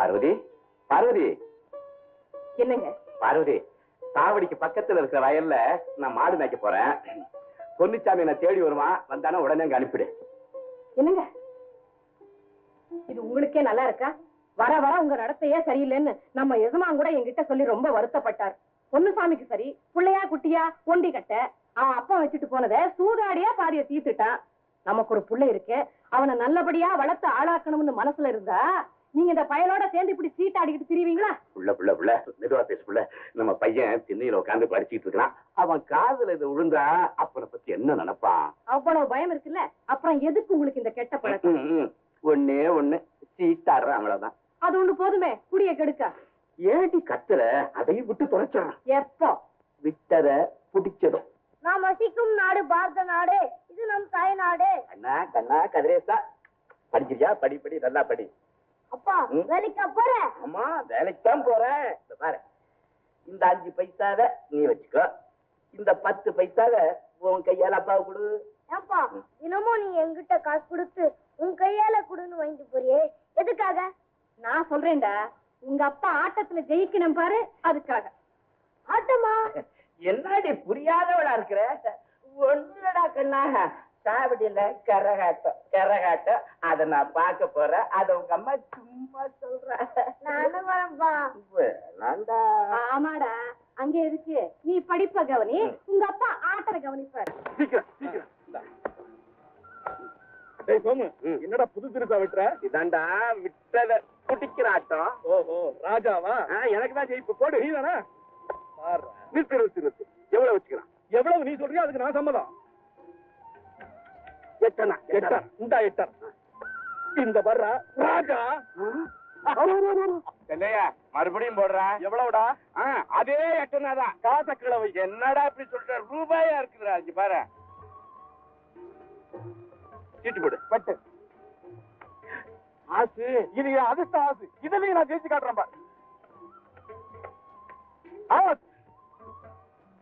பார்வதி பார்வதி. என்னங்க? பார்வதி சாவடிக்கு பக்கத்துல இருக்கிற வயல்ல நான் மாடு மேய்க்க போறேன். பொன்னிச்சாமி என்ன தேடி வருமா வந்தானா உடனே அங்க அனுப்பிடு. என்னங்க? இது உங்களுக்கே நல்லா இருக்கா? வர வர உங்க நடத்தையே சரியில்லைன்னு நம்ம எஜமான் கூட என்கிட்ட சொல்லி ரொம்ப வருத்தப்பட்டார். பொன்னுசாமிக்கு சரி புள்ளையா குட்டியா ஒண்டி கட்ட அவன் அப்பா வச்சுட்டு போனத சூதாடியா பாரிய தீர்த்துட்டான். நமக்கு ஒரு புள்ளை இருக்கு அவனை நல்லபடியா வளர்த்து ஆளாக்கணும்னு மனசுல இருந்தா நீங்க இந்த பயலோட சேர்ந்து இப்படி சீட்டாடிக்கிட்டு திரிவீங்களா? புள்ள புள்ள புள்ள. மெதுவா பேசு புள்ள. நம்ம பையன் திண்ணையில உட்காந்து படிச்சுட்டு இருக்கான் அவன் காதுல இது விழுந்தா அப்பனை பத்தி என்ன நினைப்பான்? அவ்வளவு பயம் இருக்குல்ல? அப்புறம் எதுக்கு உங்களுக்கு இந்த கெட்ட பழக்கம். ஒண்ணே ஒண்ணு. சீட்டாடுறான் அவ்வளவுதான். அது ஒண்ணு போதுமே. குடிய கெடுக்க. ஏடி கத்துற அதையும் விட்டு தொலைச்சான் எப்போ? விட்டத பிடிச்சதும். நாம் வசிக்கும் நாடு பாரத நாடு. இது நம் தாய் நாடு. கண்ணா கண்ணா கதிரேசா. படிக்கிறியா? படி படி நல்லா படி. அப்பா. வேலைக்கு போற? அம்மா வேலைக்கு தான் போறேன். பாரு. இந்த அஞ்சு பைசாவை நீ வச்சுக்கோ. இந்த பத்து பைசாவை உன் கையால அப்பாவை கொடு. ஏப்பா தினமும் நீ என்கிட்ட காசு கொடுத்து உன் கையால குடுன்னு வாங்கிட்டு போறியே? எதுக்காக? நான் சொல்றேன்டா உங்க அப்பா ஆட்டத்துல ஜெயிக்கணும் பாரு அதுக்காக. ஆட்டமா? என்னடி புரியாதவளா இருக்கிற? ஒண்ணுடா கண்ணா சாவடியில கரகாட்டம் கரகாட்டம். அத நான் பார்க்க போறேன். அத உங்க அம்மா சும்மா சொல்றேன் நானும் வரேன்ப்பா வேணாண்டா ஆமாடா. அங்க எதுக்கு? நீ படிப்ப கவனி. உங்க அப்பா ஆட்டத கவனிப்பாரு. சீக்கிரம் சீக்கிரம். இந்தா. டேய் சோமு ம். என்னடா புது திருக்கா வெட்டுற? இதாண்டா விட்டத குடிக்கிற ஆட்டம். ஓஹோ ராஜாவா? எனக்கு தான் ஜெயிப்பு. போடு. நீ தானே நிறுத்து நிறுத்து. எவ்வளவு வச்சுக்கிறான்? எவ்வளவு நீ சொல்றியோ அதுக்கு நான் சம்மதம். எட்டனா? எட்டர். இந்தா எட்டர். இந்த வர்றா ராஜா. இல்லையா மறுபடியும் போடுறேன் எவ்வளவுடா? அதே எட்டனா தான். காசை கிழவை என்னடா இப்படி சொல்ற? ரூபாயா இருக்குதுடா இங்க பாரு. சீட்டு போடு. வெட்டு ஆசு. இது அதிர்ஷ்ட ஆசு. இதுலயும் நான் ஜெயிச்சு காட்டுறேன் பாரு. ஆஸ்.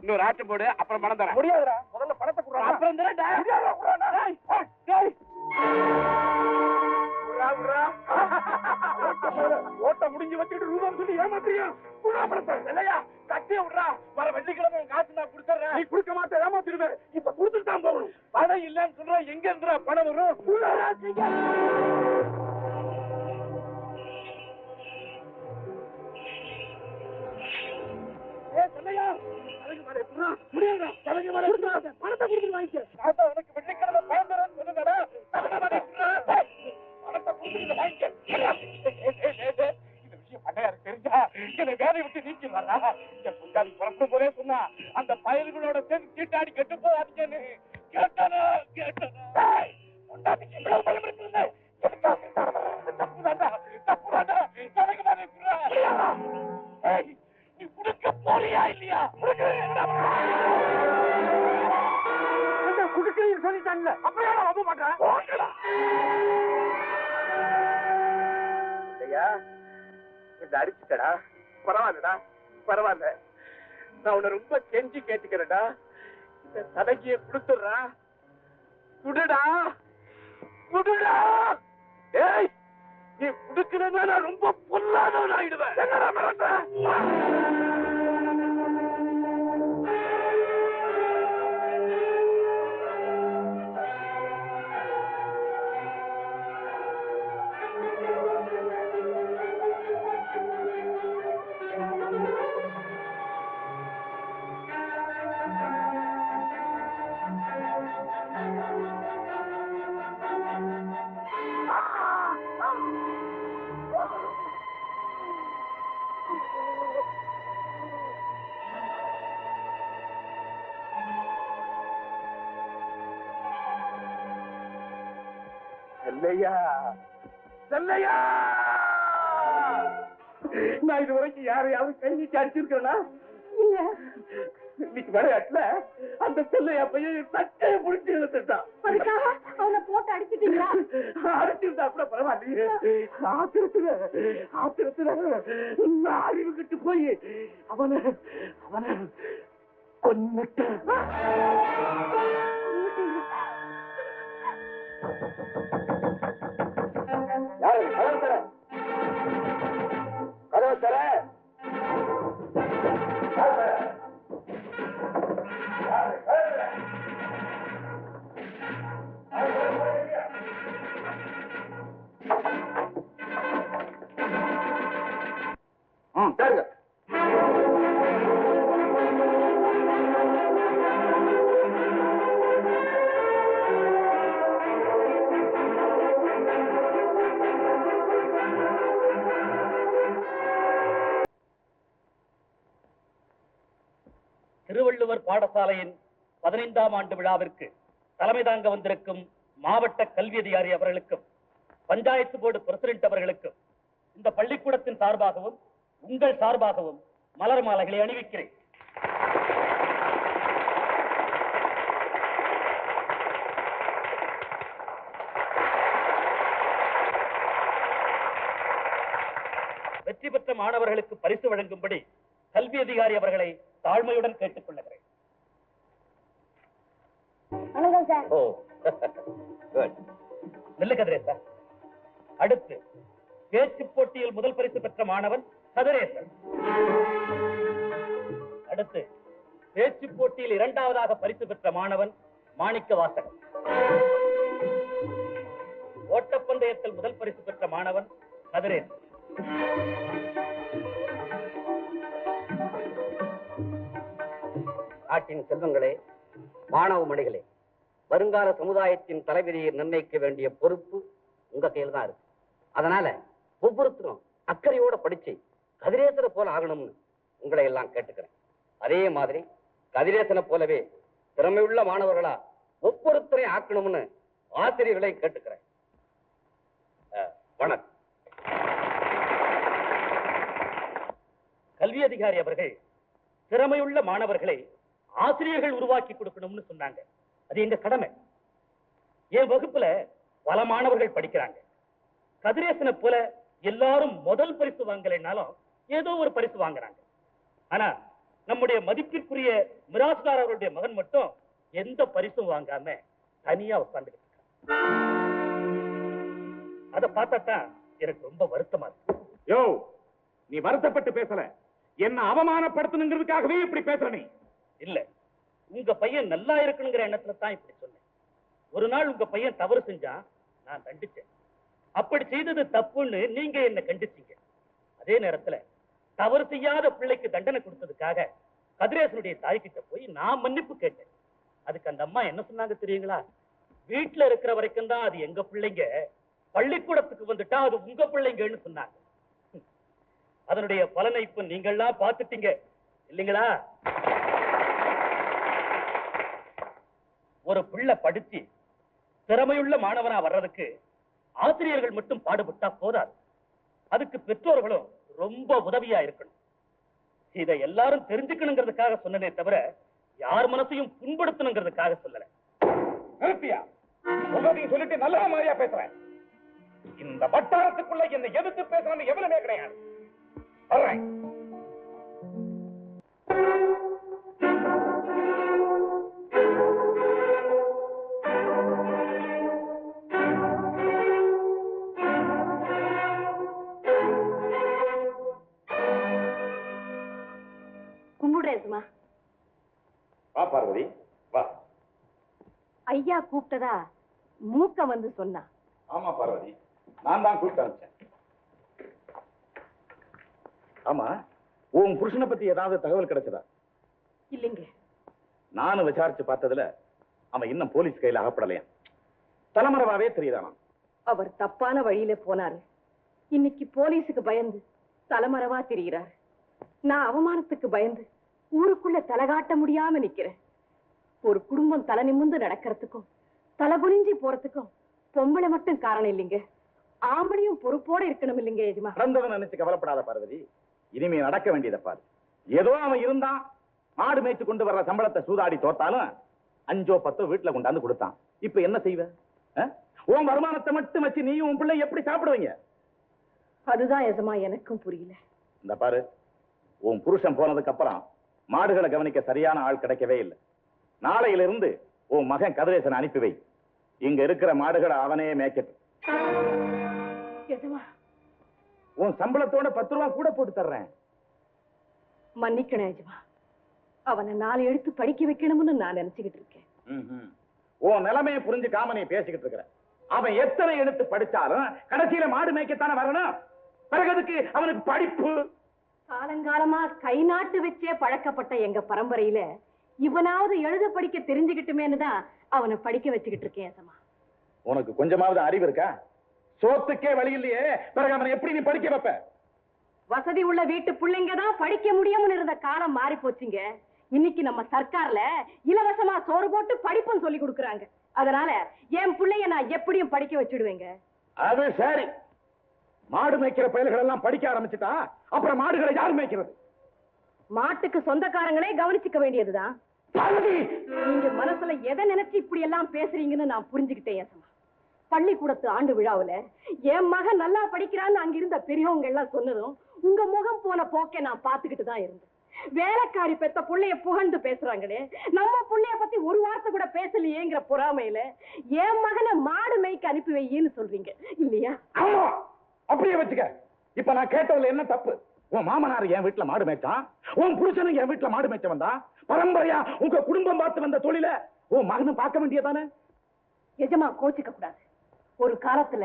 இன்னொரு ஆட்டம் போடு அப்புறம் பணம் தரேன். முடியாதுடா. முதல்ல பணத்தை குடுறா அப்புறம் தரேன்டா. ஓட்ட போற- முடிஞ்சு வச்சுட்டு ரூபாய் சொல்லி ஏமாத்துறியா? குடுறா பணத்தை இல்லையா? கட்டிய விட்றா. வர வெள்ளிக்கிழமை காசு நான் கொடுத்துறேன் நீ கொடுக்க மாட்டே ஏமாத்திடுவேன். இப்ப கொடுத்துட்டு தான் போகணும். பணம் இல்லைன்னு சொல்ற எங்க இருந்துடா பணம் வரும். ஏய், செல்லையா, பணத்தை கொடுத்துட்டு வாங்கிக்க. பண்ணையாருக்கு தெரிஞ்சா என்னை வேலையை விட்டு நீக்கிடுவாரா? என் புண்டாடி பிறக்கும் போதே சொன்னா அந்த பயல்களோட சேர்ந்து சீட்டாடி கெட்டு போகாதீங்கன்னு கேட்டானா. இல்ல. சொல்லிட்டான்ல, அப்புறம் ஏன் நம்ப மாட்டேன்? ஐயா இந்த அடிச்சுட்டடா பரவாயில்லடா பரவாயில்ல. நான் உன்னை ரொம்ப கெஞ்சி கேட்டுக்கிறேன்டா. இந்த தலைக்கிய கொடுத்துடுறா. குடுடா. குடுடா. ஏய் நீ குடுக்கிறதா நான் ரொம்ப பொல்லாதவன் ஆயிடுவேன் என்னடா செல்லையா? செல்லையா? நான் இது வரைக்கும் யாரையாவது கை நீட்டி அடிச்சிருக்கேனா? இல்ல இன்னைக்கு விளையாட்டுல அந்த செல்லையா பையன் தட்டையை புடிச்சு இழுத்துட்டான். அவனை போட்டு அடிச்சிட்டீங்களா? அடிச்சிருந்தா கூட பரவாயில்லையே. ஆத்திரத்துல ஆத்திரத்துல நான் அறிவு கிட்டு போய் அவனை அவனை கதவு திருவள்ளுவர் பாடசாலையின் பதினைந்தாம் ஆண்டு விழாவிற்கு தலைமை தாங்க வந்திருக்கும் மாவட்ட கல்வி அதிகாரி அவர்களுக்கும் பஞ்சாயத்து போர்டு பிரசிடென்ட் அவர்களுக்கும் இந்த பள்ளிக்கூடத்தின் சார்பாகவும் உங்கள் சார்பாகவும் மலர் மாலைகளை அணிவிக்கிறேன். வெற்றி பெற்ற மாணவர்களுக்கு பரிசு வழங்கும்படி கல்வி அதிகாரி அவர்களை தாழ்மையுடன் கேட்டுக் சார் ஓ. குட் நெல்லு கதிரேசா. அடுத்து பேச்சு போட்டியில் முதல் பரிசு பெற்ற மாணவன் கதிரேசன். அடுத்து பேச்சு போட்டியில் இரண்டாவதாக பரிசு பெற்ற மாணவன் மாணிக்க வாசகன் ஓட்டப்பந்தயத்தில் முதல் பரிசு பெற்ற மாணவன் கதிரேசன். நாட்டின் செல்வங்களே மாணவ மணிகளே வருங்கால சமுதாயத்தின் தலைவிதியை நிர்ணயிக்க வேண்டிய பொறுப்பு உங்க கையில் தான் இருக்கு. அதனால ஒவ்வொருத்தரும் அக்கறையோட படிச்சு கதிரேசனை போல ஆகணும்னு உங்களை எல்லாம் கேட்டுக்கிறேன். அதே மாதிரி கதிரேசனை போலவே திறமையுள்ள மாணவர்களா ஒவ்வொருத்தரையும் ஆக்கணும்னு ஆசிரியர்களை கேட்டுக்கிறேன். வணக்கம். கல்வி அதிகாரி அவர்கள் திறமையுள்ள மாணவர்களை ஆசிரியர்கள் உருவாக்கி கொடுக்கணும்னு சொன்னாங்க. அது எங்க கடமை. என் வகுப்புல பல மாணவர்கள் படிக்கிறாங்க. கதிரேசனை போல எல்லாரும் முதல் பரிசு வாங்கலைன்னாலும் ஏதோ ஒரு பரிசு வாங்குறாங்க. ஆனா நம்முடைய மதிப்பிற்குரிய மிராஸ்தார் அவருடைய மகன் மட்டும் எந்த பரிசும் வாங்காம தனியா உட்கார்ந்துட்டு அதை பார்த்தா தான் எனக்கு ரொம்ப வருத்தமா இருக்கு. யோ நீ வருத்தப்பட்டு பேசல. என்ன அவமானப்படுத்தணுங்கிறதுக்காகவே இப்படி பேசுற நீ. இல்ல. உங்க பையன் நல்லா இருக்கணுங்கிற எண்ணத்துல தான் இப்படி சொன்னேன். ஒரு நாள் உங்க பையன் தவறு செஞ்சான் நான் தண்டிச்சேன். அப்படி செய்தது தப்புன்னு நீங்க என்ன கண்டிச்சீங்க. அதே நேரத்துல தவறு செய்யாத பிள்ளைக்கு தண்டனை கொடுத்ததுக்காக கதிரேசனுடைய தாய்கிட்ட போய் நான் மன்னிப்பு கேட்டேன். அதுக்கு அந்த அம்மா என்ன சொன்னாங்க தெரியுங்களா? வீட்டுல இருக்கிற வரைக்கும் தான் அது எங்க பிள்ளைங்க பள்ளிக்கூடத்துக்கு வந்துட்டா அது உங்க பிள்ளைங்கன்னு சொன்னாங்க. அதனுடைய பலனை இப்ப நீங்கள்லாம் பார்த்துட்டீங்க. இல்லைங்களா? ஒரு பிள்ளை படிச்சு திறமையுள்ள மாணவனா வர்றதுக்கு ஆசிரியர்கள் மட்டும் பாடுபட்டா போதாது. அதுக்கு பெற்றோர்களும் ரொம்ப உதவியா இருக்கணும். இதை எல்லாரும் தெரிஞ்சுக்கணுங்கிறதுக்காக சொன்னனே தவிர யார் மனசையும் புண்படுத்தணுங்கிறதுக்காக சொல்லல. நிறுத்தியா? சொல்லிட்டு நல்ல மாதிரியா பேசுறேன் இந்த வட்டாரத்துக்குள்ள என்னை எதிர்த்து பேசுறான்னு எவ்வளவுமே கிடையாது. வர்றேன். ஐயா கூப்பிட்டதா? மூக்க வந்து சொன்னா. ஆமா பார்வதி. நான் தான் கூப்பிட்டு அனுப்பிச்சேன். ஆமா உன் புருஷனை பத்தி ஏதாவது தகவல் கிடைச்சதா? இல்லைங்க. நானும் விசாரிச்சு பார்த்ததுல அவன் இன்னும் போலீஸ் கையில அகப்படலையா? தலைமறைவாவே தெரியுதானா அவர் தப்பான வழியில போனாரு. இன்னைக்கு போலீஸுக்கு பயந்து தலைமறைவா திரிகிறார். நான் அவமானத்துக்கு பயந்து ஊருக்குள்ள தலை காட்ட முடியாம நிக்கிறேன். ஒரு குடும்பம் தலை நிமிர்ந்து நடக்கிறதுக்கும் தலை குனிஞ்சி போறதுக்கும் பொம்பளை மட்டும் காரணம் இல்லைங்க. ஆம்பளையும் பொறுப்போட இருக்கணும் இல்லைங்க எஜமா நடந்தவன் நினைச்சு கவலைப்படாத பார்வதி. இனிமே நடக்க வேண்டியதை பாரு. ஏதோ அவன் இருந்தான் மாடு மேய்ச்சு கொண்டு வர்ற சம்பளத்தை சூதாடி தோத்தாலும் அஞ்சோ பத்தோ வீட்டுல கொண்டாந்து கொடுத்தான். இப்ப என்ன செய்வ? உன் வருமானத்தை மட்டும் வச்சு நீயும் உன் பிள்ளை எப்படி சாப்பிடுவீங்க? அதுதான் எஜமா எனக்கும் புரியல. இந்த பாரு உன் புருஷன் போனதுக்கு அப்புறம் மாடுகளை கவனிக்க சரியான ஆள் கிடைக்கவே இல்லை. நாளையில இருந்து உன் மகன் கதிரேசன் அனுப்பி வை. இங்க இருக்கிற மாடுகளை அவனே மேய்க்கட்டும். உன் சம்பளத்தோட பத்து ரூபா கூட போட்டு தர்றேன். மன்னிக்கணும் எஜமா. அவனை நாலு எழுத்து படிக்க வைக்கணும்னு நான் நினைச்சுக்கிட்டு இருக்கேன். உன் நிலைமையை புரிஞ்சுக்காம நீ பேசிக்கிட்டு இருக்கிற. அவன் எத்தனை எடுத்து படிச்சாலும் கடைசியில மாடு மேய்க்கத்தானே வரணும். பிறகு அவனுக்கு படிப்பு? காலங்காலமா கை நாட்டு வச்சே பழக்கப்பட்ட எங்க பரம்பரையில இவனாவது எழுத படிக்க தெரிஞ்சுக்கிட்டுமேன்னு தான் அவனை படிக்க வச்சுக்கிட்டு இருக்கேன் ஏசமா உனக்கு கொஞ்சமாவது அறிவு இருக்கா? சோத்துக்கே வழி இல்லையே. பிறகு அவனை எப்படி நீ படிக்க வைப்ப? வசதி உள்ள வீட்டு பிள்ளைங்க தான் படிக்க முடியும்னு இருந்த காலம் மாறி போச்சுங்க இன்னைக்கு நம்ம சர்க்கார்ல இலவசமா சோறு போட்டு படிப்பும் சொல்லி கொடுக்கறாங்க. அதனால என் பிள்ளைய நான் எப்படியும் படிக்க வச்சுடுவேங்க. அது சரி. மாடு மேய்க்கிற பயல்கள் எல்லாம் படிக்க ஆரம்பிச்சுட்டா அப்புறம் மாடுகளை யார் மேய்க்கிறது? மாட்டுக்கு சொந்தக்காரங்களே கவனிச்சுக்க வேண்டியதுதான்! நீங்க மனசுல எதை நினைச்சு இப்படி எல்லாம் பேசுறீங்கன்னு நான் புரிஞ்சுக்கிட்டேன் ஏசமா பள்ளிக்கூடத்து ஆண்டு விழாவுல என் மகன் நல்லா படிக்கிறான்னு அங்கிருந்த பெரியவங்க எல்லாம் சொன்னதும் உங்க முகம் போன போக்கை நான் பாத்துக்கிட்டு தான் இருந்தேன். வேலைக்காரி பெத்த புள்ளைய புகழ்ந்து பேசுறாங்களே நம்ம புள்ளைய பத்தி ஒரு வார்த்தை கூட பேசலையேங்கிற பொறாமையில என் மகனை மாடு மேய்க்கு அனுப்பி வையின்னு சொல்றீங்க இல்லையா? ஆமா அப்படியே வச்சுக்க. இப்ப நான் கேட்டதுல என்ன தப்பு? உன் மாமனார் என் வீட்டுல மாடு மேய்ச்சான் உன் புருஷனும் என் வீட்டுல மாடு மேய்ச்ச வந்தான் பரம்பரையா உங்க குடும்பம் பார்த்து வந்த தொழில? உன் மகனும் பார்க்க வேண்டியதானே? எஜமா கோச்சிக்க கூடாது. ஒரு காலத்துல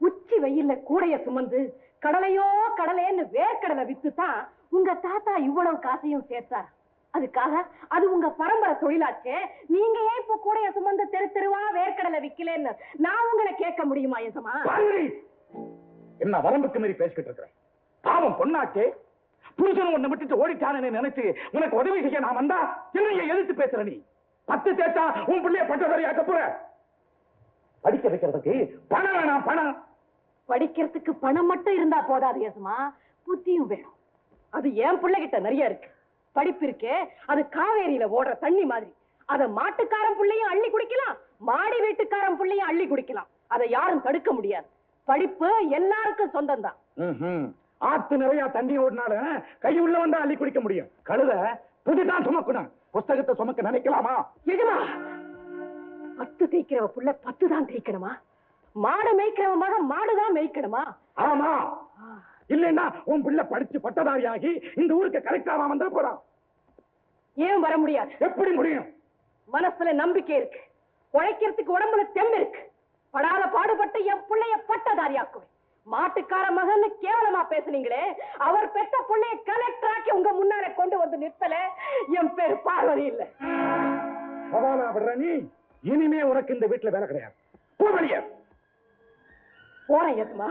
உச்சி வெயில்ல கூடைய சுமந்து கடலையோ கடலைன்னு வேர்க்கடலை வித்து தான் உங்க தாத்தா இவ்வளவு காசையும் சேர்த்தார். அதுக்காக அது உங்க பரம்பரை தொழிலாச்சே. நீங்க ஏன் இப்ப கூடைய சுமந்து தெரு தெருவா வேர்க்கடலை விக்கலன்னு நான் உங்களை கேட்க முடியுமா எசமா! என்ன வரம்புக்கு மீறி பேசிக்கிட்டு இருக்கிறேன். பாவம் பொண்ணாச்சே. புருஷன் உன்னை விட்டுட்டு ஓடிட்டானே நினைச்சு உனக்கு உதவி செய்ய நான் வந்தா என்னைய எதிர்த்து பேசுற நீ? பத்து தேச்சா உன் பிள்ளைய பட்டதாரியாக்க போற? படிக்க வைக்கிறதுக்கு பணம் வேணாம் பணம். படிக்கிறதுக்கு பணம் மட்டும் இருந்தா போதாது யசமா. புத்தியும் வேணும். அது என் பிள்ளைகிட்ட நிறைய இருக்கு. படிப்பு இருக்கே அது காவேரியில ஓடுற தண்ணி மாதிரி. அத மாட்டுக்காரன் புள்ளையும் அள்ளி குடிக்கலாம். மாடி வீட்டுக்காரன் புள்ளையும் அள்ளி குடிக்கலாம். அதை யாரும் தடுக்க முடியாது. படிப்பு எல்லாருக்கும் சொந்தம் தான். ஆத்து நிறைய தண்ணி ஓடினாலும் கை உள்ள வந்தா அள்ளி குடிக்க முடியும். கழுத புதுதான் சுமக்கணும். புஸ்தகத்தை சுமக்க நினைக்கலாமா? எஜமா! பத்து தேய்க்கிறவ புள்ள பத்து தான் தேய்க்கணுமா? மாடு மேய்க்கிறவ மகன் மாடுதான் மேய்க்கணுமா? ஆமா. இல்லைன்னா உன் பிள்ளை படிச்சு பட்டதாரியாகி இந்த ஊருக்கு கரெக்டாவா வந்தா போறான். ஏன் வர முடியாது? எப்படி முடியும்? மனசுல நம்பிக்கை இருக்கு. உழைக்கிறதுக்கு உடம்புல தெம்பு இருக்கு. படாத பாடுபட்டு என் பிள்ளைய பட்டதாரியாக்குவேன். மாட்டுக்கார மகன்னு கேவலமா பேசுனீங்களே அவர் பெத்த பிள்ளைய கலெக்டர் ஆக்கி உங்க முன்னால கொண்டு வந்து நிறுத்தல. என் பேரு பார்வதி இல்ல. விடுற நீ இனிமே உனக்கு இந்த வீட்டுல வேலை கிடையாது. போ வெளியே. போறேன் எஸ்மா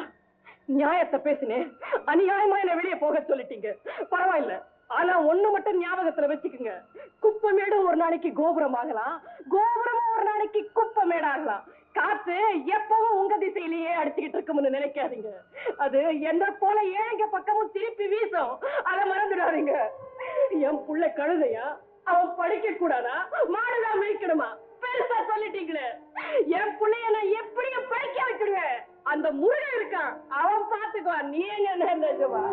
நியாயத்தை பேசினேன். அநியாயமா என்ன வெளியே போக சொல்லிட்டீங்க. பரவாயில்ல. ஆனா ஒண்ணு மட்டும் ஞாபகத்துல வச்சுக்குங்க. குப்பமேடும் ஒரு நாளைக்கு கோபுரம் ஆகலாம் கோபுரமும் ஒரு நாளைக்கு குப்பமேடு ஆகலாம் காத்து எப்பவும் உங்க திசையிலேயே அடிச்சுக்கிட்டு இருக்கும்னு நினைக்காதீங்க. அது என்ன போல ஏழைங்க பக்கமும் திருப்பி வீசும். அதை மறந்துடாதீங்க. என் புள்ள கழுதையா? அவன் படிக்க கூடாதா? மாடுதான் மேய்க்கணுமா? பெருசா சொல்லிட்டீங்களே. என் புள்ளைய நான் எப்படியும் படிக்க வச்சிருவேன் அந்த முருகன் இருக்கான். அவன் பாத்துக்குவான். நீ எங்க நினைச்சுவா?